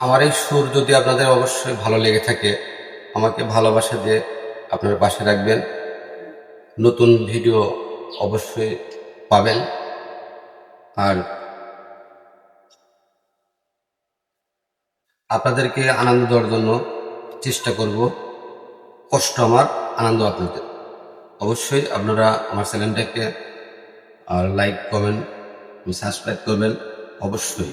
আমার এই সুর যদি আপনাদের অবশ্যই ভালো লেগে থাকে, আমাকে ভালোবাসা দিয়ে আপনারা পাশে রাখবেন। নতুন ভিডিও অবশ্যই পাবেন। আর আপনাদেরকে আনন্দ দেওয়ার জন্য চেষ্টা করব। কষ্ট আমার, আনন্দ আপনাদের। অবশ্যই আপনারা আমার চ্যানেলটাকে লাইক কমেন্ট সাবস্ক্রাইব করবেন অবশ্যই।